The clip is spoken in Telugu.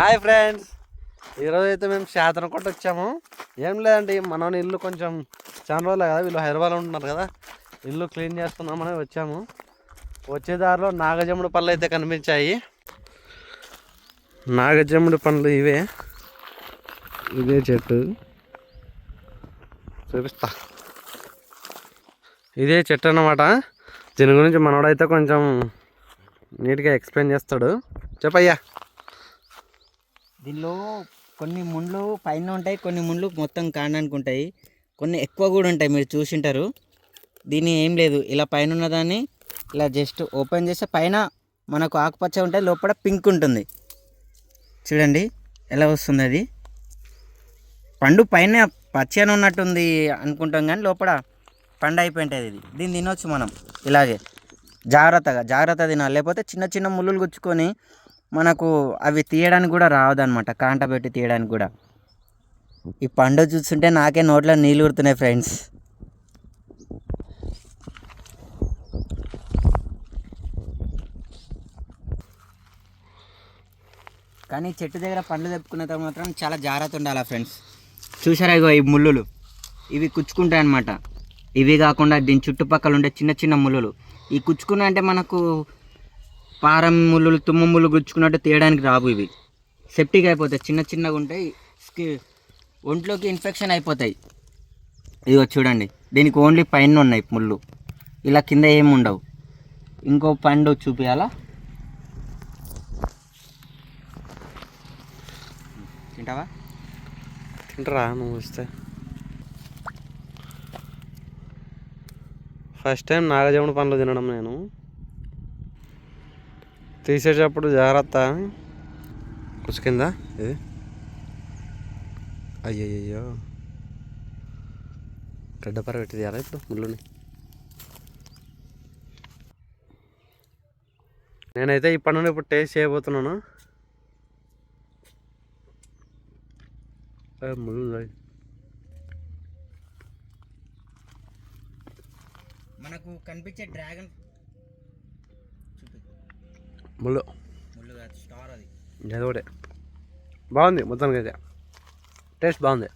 Hi friends. ఈరోజు అయితే మేము శాతన వచ్చాము. ఏం లేదండి మన ఇల్లు కొంచెం చాలా రోజులు కదా వీళ్ళు హైదరాబాద్లో ఉంటున్నారు కదా. ఇల్లు క్లీన్ చేస్తున్నామని వచ్చాము. వచ్చే దారిలో నాగజముడి పళ్ళు అయితే కనిపించాయి. నాగజముడి పండ్లు ఇవే. ఇదే చెట్టు. చూపిస్తా. ఇదే చెట్టు అన్నమాట. దీని గురించి మనోడైతే కొంచెం నీట్గా ఎక్స్ప్లెయిన్ చేస్తాడు. చెప్పయ్యా. దీనిలో కొన్ని ముండ్లు పైన ఉంటాయి కొన్ని ముండ్లు మొత్తం కాండానికి ఉంటాయి. కొన్ని ఎక్కువ కూడా ఉంటాయి మీరు చూసింటారు. దీని ఏం లేదు ఇలా పైన ఉన్నదాన్ని ఇలా జస్ట్ ఓపెన్ చేస్తే పైన మనకు ఆకుపచ్చ ఉంటాయి లోపల పింక్ ఉంటుంది. చూడండి ఎలా వస్తుంది అది? పండు పైన పచ్చని ఉన్నట్టుంది అనుకుంటాం కానీ లోపల పండు అయిపోయి ఉంటుంది ఇది. దీన్ని తినొచ్చు మనం ఇలాగే. జాగ్రత్తగా జాగ్రత్త తినాలి. లేకపోతే చిన్న చిన్న ముళ్ళులు గుచ్చుకొని మనకు అవి తీయడానికి కూడా రావదనమాట కాంట పెట్టి తీయడానికి కూడా. ఈ పండు చూస్తుంటే నాకే నోట్లో నీళ్ళు ఊరుతున్నాయి ఫ్రెండ్స్. కానీ చెట్టు దగ్గర పండ్లు తెప్పుకున్న మాత్రం చాలా జాగ్రత్త ఉండాలి ఫ్రెండ్స్. చూసారా ఇగో ఈ ముళ్ళులు? ఇవి కుచ్చుకుంటాయి అన్నమాట ఇవి కాకుండా దీని చుట్టుపక్కల ఉండే చిన్న చిన్న ముళ్ళులు. ఈ కుచ్చుకున్న అంటే మనకు పారం ముళ్ళు తుమ్మ ముళ్ళు గుచ్చుకున్నట్టు తీయడానికి రావు ఇవి. సెప్టిక్ అయిపోతాయి. చిన్న చిన్నగా ఉంటాయి. స్కి ఒంట్లోకి ఇన్ఫెక్షన్ అయిపోతాయి. ఇదిగో చూడండి. దీనికి ఓన్లీ పైన ఉన్నాయి ముళ్ళు. ఇలా కింద ఏమి ఉండవు. ఇంకో పండు చూపించాలా తింటావా? తింటరా? నువ్వు వస్తే. ఫస్ట్ టైం నాగజముడి పండ్లు తినడం నేను. తీసేటప్పుడు జాగ్రత్త. కుసుకిందా? ఇది? అయ్యయ్యో గడ్డపర పెట్టి తీయాలా ఇప్పుడు ముళ్ళుని? నేనైతే ఈ పండుని ఇప్పుడు టేస్ట్ చేయబోతున్నాను. ముళ్ళు మనకు కనిపించే డ్రాగన్ ముళ్ళు. ముళ్ళు స్టార్ అది. బాగుంది మొత్తానికి అయితే టేస్ట్ బాగుంది.